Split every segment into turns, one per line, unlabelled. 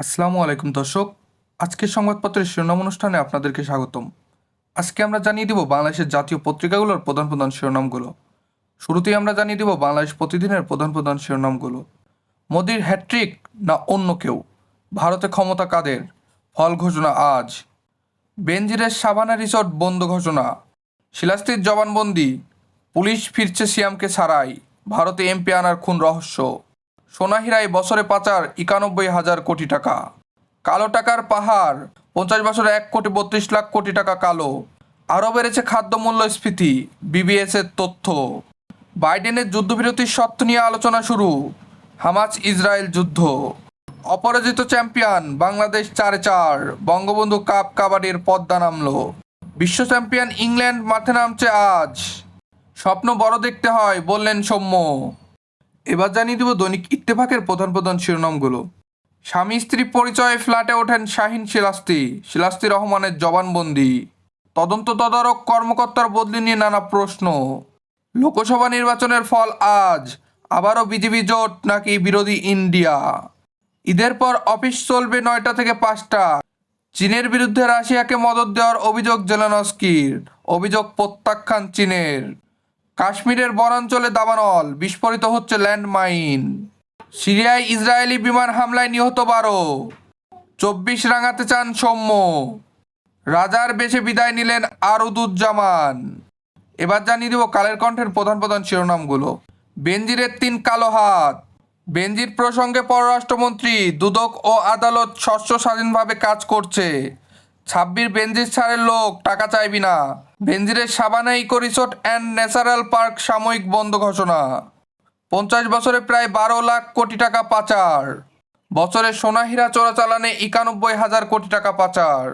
আসসালামু আলাইকুম দর্শক, আজকের সংবাদপত্রের শিরোনাম অনুষ্ঠানে আপনাদেরকে স্বাগতম। আজকে আমরা জানিয়ে দিব বাংলাদেশের জাতীয় পত্রিকাগুলোর প্রধান প্রধান শিরোনামগুলো। শুরুতেই আমরা জানিয়ে দিব বাংলাদেশ প্রতিদিনের প্রধান প্রধান শিরোনামগুলো। মোদির হ্যাট্রিক না অন্য কেউ? ভারতে ক্ষমতা কাদের? ফল ঘোষণা আজ। বেনজিরের সাভানা রিসর্ট বন্ধ ঘোষণা। শিলাস্তির জবানবন্দি। পুলিশ ফিরছে সিয়ামকে ছাড়াই। ভারতে এমপি আনার খুন রহস্য। সোনাহিরায় বছরে পাচার একানব্বই হাজার কোটি টাকা। কালো টাকার পাহাড়, পঞ্চাশ বছরে এক কোটি বত্রিশ লাখ কোটি টাকা কালো। আরও বেড়েছে খাদ্য মূল্যস্ফীতি, বিবিএস এর তথ্য। বাইডেনের যুদ্ধবিরতির সত্ত্ব নিয়ে আলোচনা শুরু হামাজ ইসরায়েল যুদ্ধ। অপরাজিত চ্যাম্পিয়ন বাংলাদেশ চারে চার, বঙ্গবন্ধু কাপ কাবাডির পদ্মা নামলো। বিশ্ব চ্যাম্পিয়ন ইংল্যান্ড মাঠে নামছে আজ। স্বপ্ন বড় দেখতে হয়, বললেন সৌম্য। এবার জানিয়ে দেব দৈনিক ইত্তেফাকের প্রধান প্রধান শিরোনামগুলো। স্বামী স্ত্রী পরিচয়ে ফ্ল্যাটে ওঠেন শাহিন শিলাস্তি শিলাস্তি রহমানের জবানবন্দি। তদন্ত তদারক কর্মকর্তার বদলি নিয়ে নানা প্রশ্ন। লোকসভা নির্বাচনের ফল আজ, আবারও বিজেপি জোট নাকি বিরোধী ইন্ডিয়া? ঈদের পর অফিস চলবে নয়টা থেকে পাঁচটা। চীনের বিরুদ্ধে রাশিয়াকে মদত দেওয়ার অভিযোগ জেলানস্কির, অভিযোগ প্রত্যাখ্যান চীনের। কাশ্মীরের বনাঞ্চলে দাবানল, বিস্ফোরিত হচ্ছে ল্যান্ডমাইন। সিরিয়ায় ইসরায়েলি বিমান হামলায় নিহত বারো। চব্বিশ রাঙাতে চান সৌম্য। রাজার বেশে বিদায় নিলেন আরুদুজ্জামান। এবার জানিয়ে দেব কালের কণ্ঠের প্রধান প্রধান শিরোনামগুলো। বেনজিরের তিন কালো হাত। বেনজির প্রসঙ্গে পররাষ্ট্রমন্ত্রী দুদক ও আদালত স্বচ্ছ স্বাধীনভাবে কাজ করছে। ছাব্বির বেনজির ছাড়ের লোক, টাকা চাইবি না। বেঞ্জিরের Sabana eco resort and natural park সাময়িক বন্ধ ঘোষণা। পঞ্চাশ বছরে প্রায় বারো লাখ কোটি টাকা পাচার। বছরে সোনাহীরা চোরাচালানে একানব্বই হাজার কোটি টাকা পাচার।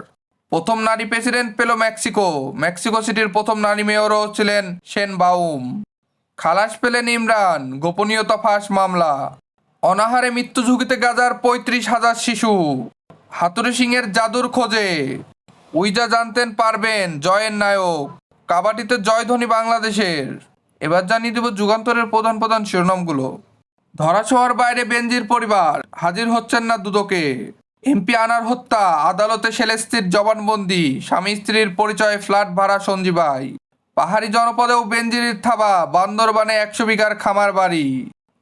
প্রথম নারী প্রেসিডেন্ট পেল মেক্সিকো। মেক্সিকো সিটির প্রথম নারী মেয়রও ছিলেন সেন বাউম। খালাস পেলেন ইমরান, গোপনীয়তা ফাঁস মামলা। অনাহারে মৃত্যু ঝুঁকিতে গাজার পঁয়ত্রিশ হাজার শিশু। হাতুড়ি সিংয়ের জাদুর খোঁজে। উইজা জানতেন পারবেন জয়ের নায়ক। কাবাডিতে জয়ধ্বনি বাংলাদেশের। এবার জানিয়ে দেব যুগান্তরের প্রধান প্রধান শিরোনামগুলো। ধরাছোঁয়ার বাইরে বেনজির পরিবার। হাজির হচ্ছেন না দুদকে। এমপি আনার হত্যা, আদালতে সেলেস্তির জবানবন্দি, স্বামী স্ত্রীর পরিচয়ে ফ্ল্যাট ভাড়া সঞ্জীবাই। পাহাড়ি জনপদেও বেনজির থাবা, বান্দরবানে একশো বিঘার খামার বাড়ি।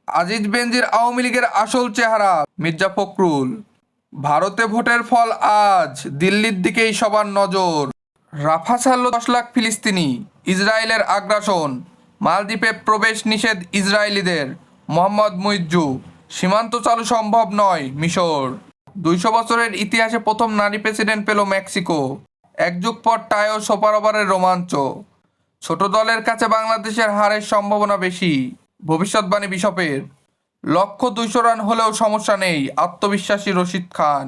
আজিজ বেনজির আওয়ামী লীগের আসল চেহারা, মির্জা ফখরুল। ভারতে ভোটের ফল আজ, দিল্লির দিকেই সবার নজর। রাফা ছাড়ল দশ লাখ ফিলিস্তিনি, ইসরায়েলের আগ্রাসন। মালদ্বীপে প্রবেশ নিষেধ ইসরায়েলিদের, মোহাম্মদ মুইজ্জু। সীমান্ত চালু সম্ভব নয় মিশর। দুইশো বছরের ইতিহাসে প্রথম নারী প্রেসিডেন্ট পেল মেক্সিকো। এক যুগ পর টায়ো সোপার ওভারের রোমাঞ্চ। ছোট দলের কাছে বাংলাদেশের হারের সম্ভাবনা বেশি। ভবিষ্যৎবাণী বিশপের। লক্ষ্য দুইশো রান হলেও সমস্যা নেই, আত্মবিশ্বাসী রশিদ খান।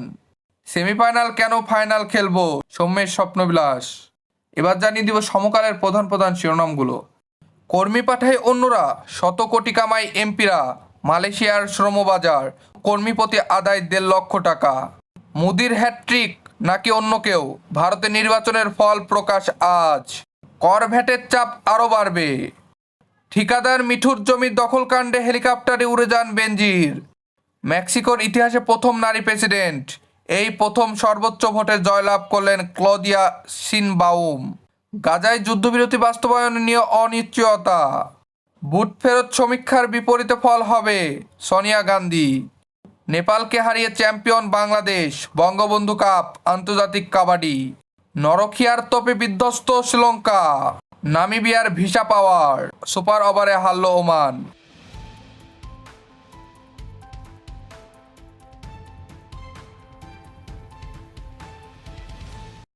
সেমিফাইনাল কেন ফাইনাল খেলব? সৌম্যের স্বপ্নবিলাস। এবার জানিয়ে দিব সমকালের প্রধান প্রধান শিরোনামগুলো। কর্মী পাঠায় অন্যরা, শত কোটি কামায় এমপিরা, মালয়েশিয়ার শ্রমবাজার কর্মীপতি আদায় দেড় লক্ষ টাকা। মুদির হ্যাট্রিক নাকি অন্য কেউ? ভারতে নির্বাচনের ফল প্রকাশ আজ। কর ভ্যাটের চাপ আরও বাড়বে। ঠিকাদার মিঠুর জমির দখলকাণ্ডে হেলিকপ্টারে উড়ে যান বেনজির। মেক্সিকোর ইতিহাসে প্রথম নারী প্রেসিডেন্ট। এই প্রথম সর্বোচ্চ ভোটে জয়লাভ করলেন ক্লদিয়া সিনবাউম। গাজায় যুদ্ধবিরতি বাস্তবায়ন নিয়ে অনিশ্চয়তা। বুট ফেরত সমীক্ষার বিপরীতে ফল হবে সোনিয়া গান্ধী। নেপালকে হারিয়ে চ্যাম্পিয়ন বাংলাদেশ, বঙ্গবন্ধু কাপ, আন্তর্জাতিক কাবাডি। নরখিয়ার তোপে বিধ্বস্ত শ্রীলঙ্কা। নামিবিয়ার ভিসা পাওয়ার সুপার ওভারে হারল ওমান।